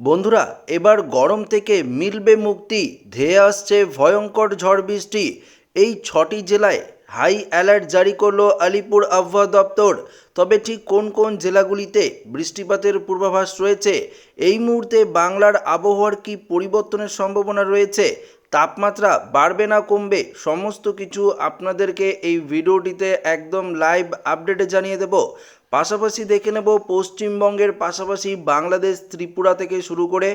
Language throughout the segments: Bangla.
বন্ধুরা, এবার গরম থেকে মিলবে মুক্তি। ধেয়ে আসছে ভয়ঙ্কর ঝড় বৃষ্টি। এই ছটি জেলায় হাই অ্যালার্ট জারি করল আলিপুর আবহাওয়া দপ্তর। তবে ঠিক কোন কোন জেলাগুলিতে বৃষ্টিপাতের পূর্বাভাস রয়েছে? এই মুহূর্তে বাংলার আবহাওয়ার কি পরিবর্তনের সম্ভাবনা রয়েছে? তাপমাত্রা বাড়বে না কমবে, সমস্ত কিছু আপনাদেরকে এই ভিডিওটিতে একদম লাইভ আপডেটে জানিয়ে দেব। পাশাপাশি দেখে নেব পশ্চিমবঙ্গের পাশাপাশি বাংলাদেশ, ত্রিপুরা থেকে শুরু করে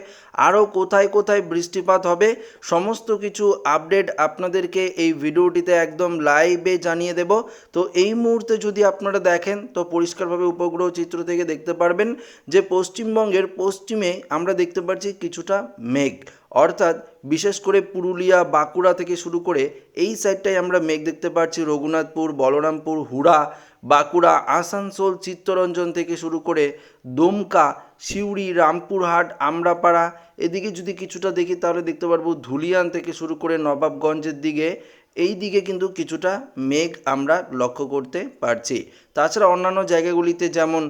আরও কোথায় কোথায় বৃষ্টিপাত হবে, সমস্ত কিছু আপডেট আপনাদেরকে এই ভিডিওটিতে একদম লাইভে জানিয়ে দেব। তো এই মুহূর্তে যদি আপনারা দেখেন, তো পরিষ্কারভাবে উপগ্রহ চিত্র থেকে দেখতে পারবেন যে পশ্চিমবঙ্গের পশ্চিমে আমরা দেখতে পাচ্ছি কিছুটা মেঘ। অর্থাৎ বিশেষ করে পুরুলিয়া, বাঁকুড়া থেকে শুরু করে এই সাইডটায় আমরা মেঘ দেখতে পাচ্ছি। রঘুনাথপুর, বলরামপুর, হুড়া, বাঁকুড়া, আসানসোল, চিত্তরঞ্জন থেকে শুরু করে দমকা, সিউড়ি, রামপুরহাট, আমরাপাড়া। এদিকে যদি কিছুটা দেখি তাহলে দেখতে পারব ধুলিয়ান থেকে শুরু করে নবাবগঞ্জের দিকে এই দিকে কিন্তু কিছুটা মেঘ আমরা লক্ষ্য করতে পারছি। তাছাড়া অন্যান্য জায়গাগুলিতে যেমন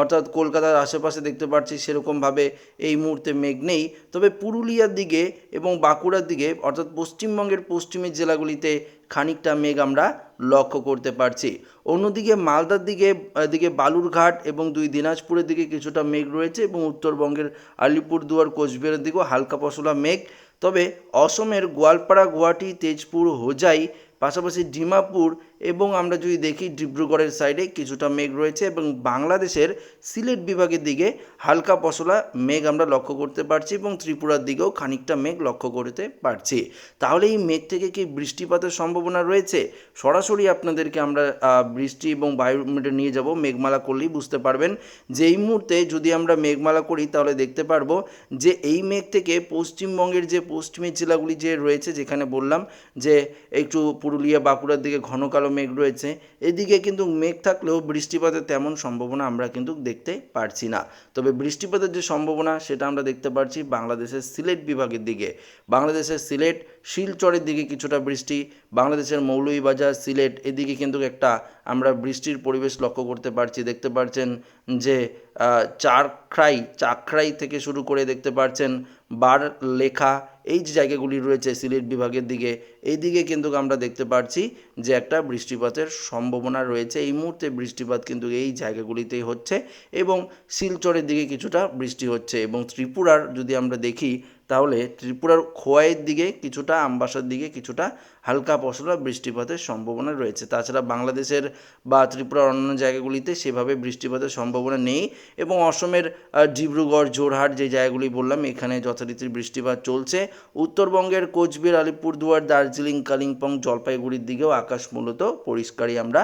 অর্থাৎ কলকাতার আশেপাশে দেখতে পাচ্ছি সেরকমভাবে এই মুহূর্তে মেঘ নেই। তবে পুরুলিয়ার দিকে এবং বাঁকুড়ার দিকে, অর্থাৎ পশ্চিমবঙ্গের পশ্চিমের জেলাগুলিতে খানিকটা মেঘ আমরা লক্ষ্য করতে পারছি। অন্যদিকে মালদার দিকে এদিকে বালুরঘাট এবং দুই দিনাজপুরের দিকে কিছুটা মেঘ রয়েছে এবং উত্তরবঙ্গের আলিপুরদুয়ার, কোচবিহারের দিকেও হালকা পশলা মেঘ। তবে অসমের গোয়ালপাড়া গুয়াহাটি তেজপুর হোজাই পাশাপাশি ডিমাপুর এবং আমরা যদি দেখি ডিব্রুগড়ের সাইডে কিছুটা মেঘ রয়েছে এবং বাংলাদেশের সিলেট বিভাগের দিকে হালকা পশলা মেঘ আমরা লক্ষ্য করতে পারছি এবং ত্রিপুরার দিকেও খানিকটা মেঘ লক্ষ্য করতে পারছি। তাহলে এই মেঘ থেকে কি বৃষ্টিপাতের সম্ভাবনা রয়েছে? সরাসরি আপনাদেরকে আমরা বৃষ্টি এবং বায়ুমিটার নিয়ে যাব, মেঘমালা করলেই বুঝতে পারবেন। যে এই মুহূর্তে যদি আমরা মেঘমালা করি, তাহলে দেখতে পারব যে এই মেঘ থেকে পশ্চিমবঙ্গের যে পশ্চিমের জেলাগুলি যে রয়েছে, যেখানে বললাম যে একটু পুরুলিয়া, বাঁকুড়ার দিকে ঘন কালো মেঘ রয়েছে। এদিকে কিন্তু মেঘ থাকলেও বৃষ্টিপাতের তেমন সম্ভাবনা আমরা কিন্তু দেখতে পারছি না। তবে বৃষ্টিপাতের যে সম্ভাবনা সেটা আমরা দেখতে পারছি বাংলাদেশের সিলেট বিভাগের দিকে। বাংলাদেশের সিলেট শিলচরের দিকে কিছুটা বৃষ্টি বাংলাদেশের মৌলভীবাজার সিলেট এদিকে কিন্তু একটা আমরা বৃষ্টির পরিবেশ লক্ষ্য করতে পারছি। দেখতে পারছেন যে আহ, চারখাই চাকরাই থেকে শুরু করে দেখতে পারছেন বার লেখা এই যে জায়গাগুলি রয়েছে সিলেট বিভাগের দিকে এই দিকে কিন্তু আমরা দেখতে পাচ্ছি যে একটা বৃষ্টিপাতের সম্ভাবনা রয়েছে। এই মুহূর্তে বৃষ্টিপাত কিন্তু এই জায়গাগুলিতেই হচ্ছে এবং শিলচরের দিকে কিছুটা বৃষ্টি হচ্ছে এবং ত্রিপুরার যদি আমরা দেখি তাহলে ত্রিপুরার খোয়াইয়ের দিকে কিছুটা, আমবাসার দিকে কিছুটা হালকা পশলা বৃষ্টিপাতের সম্ভাবনা রয়েছে। তাছাড়া বাংলাদেশের বা ত্রিপুরার অন্যান্য জায়গাগুলিতে সেভাবে বৃষ্টিপাতের সম্ভাবনা নেই এবং অসমের ডিব্রুগড় জোরহাট যে জায়গাগুলি বললাম, এখানে যথারীতি বৃষ্টিপাত চলছে। উত্তরবঙ্গের কোচবিহার, আলিপুরদুয়ার, দার্জিলিং, কালিম্পং, জলপাইগুড়ির দিকেও আকাশ মূলত পরিষ্কারই আমরা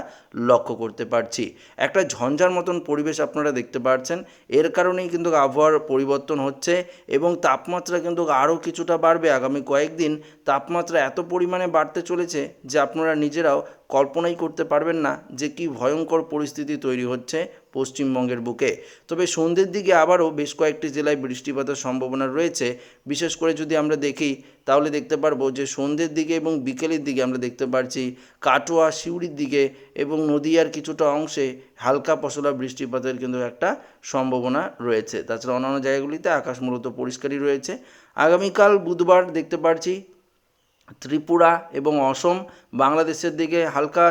লক্ষ্য করতে পারছি। একটা ঝঞ্ঝার মতন পরিবেশ আপনারা দেখতে পাচ্ছেন এর কারণেই কিন্তু আবহাওয়ার পরিবর্তন হচ্ছে এবং তাপমাত্রা কিন্তু আরও কিছুটা বাড়বে। আগামী কয়েকদিন তাপমাত্রা এত পরিমাণে বাড়তে চলেছে যে আপনারা নিজেরাও কল্পনাই করতে পারবেন না যে কি ভয়ঙ্কর পরিস্থিতি তৈরি হচ্ছে পশ্চিমবঙ্গের বুকে। তবে সন্ধ্যের দিকে আবারও বেশ কয়েকটি জেলায় বৃষ্টিপাতের সম্ভাবনা রয়েছে। বিশেষ করে যদি আমরা দেখি, তাহলে দেখতে পারব যে সন্ধ্যের দিকে এবং বিকেলের দিকে আমরা দেখতে পারছি কাটোয়া, সিউড়ির দিকে এবং নদীয়ার কিছুটা অংশে হালকা পশলা বৃষ্টিপাতের কিন্তু একটা সম্ভাবনা রয়েছে। তাছাড়া অন্যান্য জায়গাগুলিতে আকাশ মূলত পরিষ্কারই রয়েছে। আগামীকাল বুধবার দেখতে পারছি ত্রিপুরা এবং অসম, বাংলাদেশের দিকে হালকা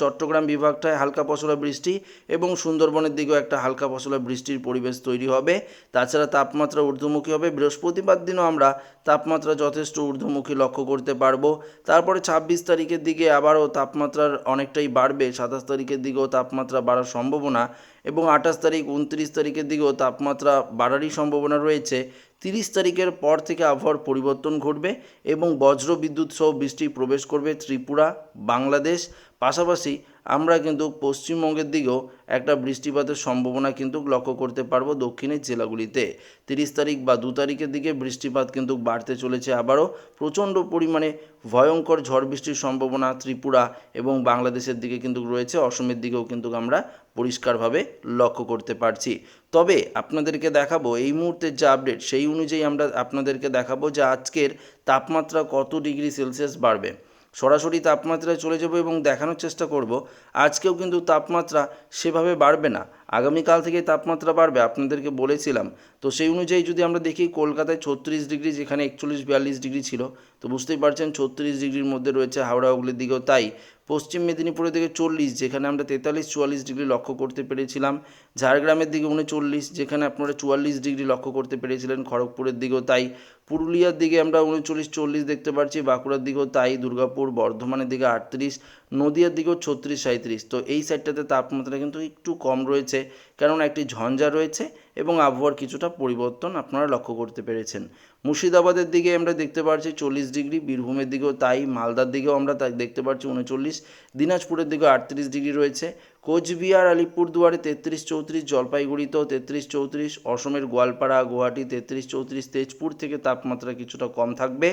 চট্টগ্রাম বিভাগটায় হালকা পশলা বৃষ্টি এবং সুন্দরবনের দিকেও একটা হালকা পশলা বৃষ্টির পরিবেশ তৈরি হবে। তাছাড়া তাপমাত্রা ঊর্ধ্বমুখী হবে। বৃহস্পতিবার দিনও আমরা তাপমাত্রা যথেষ্ট ঊর্ধ্বমুখী লক্ষ্য করতে পারব। তারপরে ছাব্বিশ তারিখের দিকে আবারও তাপমাত্রার অনেকটাই বাড়বে। সাতাশ তারিখের দিকেও তাপমাত্রা বাড়ার সম্ভাবনা এবং আঠাশ তারিখ, উনত্রিশ তারিখের দিকেও তাপমাত্রা বাড়ারই সম্ভাবনা রয়েছে। তিরিশ তারিখের পর থেকে আবহাওয়ার পরিবর্তন ঘটবে এবং বজ্র বিদ্যুৎ সহ বৃষ্টি প্রবেশ করবে ত্রিপুরা, বাংলাদেশ পাশাপাশি আমরা কিন্তু পশ্চিমবঙ্গের দিকেও একটা বৃষ্টিপাতের সম্ভাবনা কিন্তু লক্ষ্য করতে পারব দক্ষিণের জেলাগুলিতে। তিরিশ তারিখ বা দু তারিখের দিকে বৃষ্টিপাত কিন্তু বাড়তে চলেছে আবারও। প্রচণ্ড পরিমাণে ভয়ঙ্কর ঝড় বৃষ্টির সম্ভাবনা ত্রিপুরা এবং বাংলাদেশের দিকে কিন্তু রয়েছে। অসমের দিকেও কিন্তু আমরা পরিষ্কারভাবে লক্ষ্য করতে পারছি। তবে আপনাদেরকে দেখাবো এই মুহূর্তের যে আপডেট, সেই অনুযায়ী আমরা আপনাদেরকে দেখাবো যে আজকের তাপমাত্রা কত ডিগ্রি সেলসিয়াস বাড়বে। সরাসরি তাপমাত্রায় চলে যাব এবং দেখানোর চেষ্টা করব। আজকেও কিন্তু তাপমাত্রা সেভাবে বাড়বে না। আগামীকাল থেকে তাপমাত্রা বাড়বে, আপনাদেরকে বলেছিলাম। তো সেই অনুযায়ী যদি আমরা দেখি, কলকাতায় ছত্রিশ ডিগ্রি, যেখানে একচল্লিশ, বিয়াল্লিশ ডিগ্রি ছিল, তো বুঝতেই পারছেন ছত্রিশ ডিগ্রির মধ্যে রয়েছে হাওড়া, হুগলির দিকেও তাই। পশ্চিম মেদিনীপুরের দিকে চল্লিশ, যেখানে আমরা তেতাল্লিশ, চুয়াল্লিশ ডিগ্রি লক্ষ্য করতে পেরেছিলাম। ঝাড়গ্রামের দিকে উনচল্লিশ, যেখানে আপনারা চুয়াল্লিশ ডিগ্রি লক্ষ্য করতে পেরেছিলেন, খড়গপুরের দিকেও তাই। পুরুলিয়ার দিকে আমরা উনচল্লিশ চল্লিশ দেখতে পাচ্ছি বাঁকুড়ার দিকেও তাই দুর্গাপুর বর্ধমানের দিকে আটত্রিশ নদিয়ার দিকেও ছত্রিশ সাঁত্রিশ তো এই সাইডটাতে তাপমাত্রা কিন্তু একটু কম রয়েছে, কেননা একটি ঝঞ্ঝা রয়েছে এবং আবহাওয়ার কিছুটা পরিবর্তন আপনারা লক্ষ্য করতে পেরেছেন। মুর্শিদাবাদের দিকে আমরা দেখতে পাচ্ছি চল্লিশ ডিগ্রি, বীরভূমের দিকেও তাই, মালদার দিকেও আমরা তা দেখতে পাচ্ছি উনচল্লিশ, দিনাজপুরের দিকেও আটত্রিশ ডিগ্রি রয়েছে। কোচবিহার, আলিপুরদুয়ারে তেত্রিশ চৌত্রিশ, জলপাইগুড়িতেও তেত্রিশ চৌত্রিশ, অসমের গোয়ালপাড়া, গুয়াহাটি তেত্রিশ চৌত্রিশ, তেজপুর থেকে তাপমাত্রা কিছুটা কম থাকবে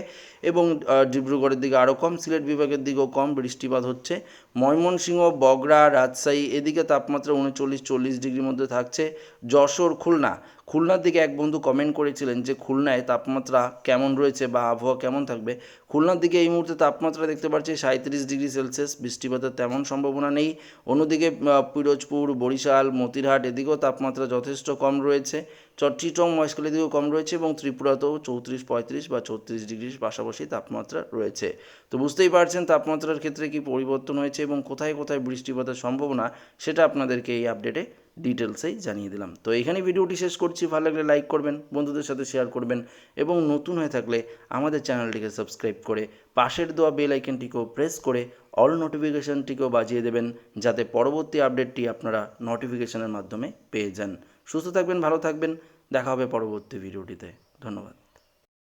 এবং ডিব্রুগড়ের দিকে আরও কম, সিলেট বিভাগের দিকেও কম, বৃষ্টিপাত হচ্ছে। হচ্ছে ময়মনসিংহ, বগরা, রাজশাহী, এদিকে তাপমাত্রা উনচল্লিশ, চল্লিশ ডিগ্রির মধ্যে থাকছে। যশোর, খুলনা। খুলনার দিকে এক বন্ধু কমেন্ট করেছিলেন যে, খুলনায় তাপমাত্রা কেমন রয়েছে বা আবহাওয়া কেমন থাকবে? খুলনার দিকে এই মুহূর্তে তাপমাত্রা দেখতে পাচ্ছি সাঁত্রিশ ডিগ্রি সেলসিয়াস। বৃষ্টিপাতের তেমন সম্ভাবনা নেই। অন্যদিকে পিরোজপুর, বরিশাল, মতিরহাট, এদিকেও তাপমাত্রা যথেষ্ট কম রয়েছে। চট্টিটং মহেশখালীর দিকেও কম রয়েছে এবং ত্রিপুরাতেও চৌত্রিশ, পঁয়ত্রিশ বা ছত্রিশ ডিগ্রির পাশাপাশি তাপমাত্রা রয়েছে। তো বুঝতেই পারছেন তাপমাত্রার ক্ষেত্রে কি পরিবর্তন হয়েছে? এবং কোথায় কোথায় বৃষ্টিপাতের সম্ভাবনা, সেটা আপনাদেরকে এই আপডেটে ডিটেলসেই জানিয়ে দিলাম। তো এখানে ভিডিওটি শেষ করছি, ভালো লাগলে লাইক করবেন, বন্ধুদের সাথে শেয়ার করবেন এবং নতুন হয়ে থাকলে আমাদের চ্যানেলটিকে সাবস্ক্রাইব করে পাশের দেওয়া বেল আইকনটিকেও প্রেস করে অল নোটিফিকেশনটিকেও বাজিয়ে দেবেন, যাতে পরবর্তী আপডেটটি আপনারা নোটিফিকেশনের মাধ্যমে পেয়ে যান। সুস্থ থাকবেন, ভালো থাকবেন, দেখা হবে পরবর্তী ভিডিওটিতে ধন্যবাদ।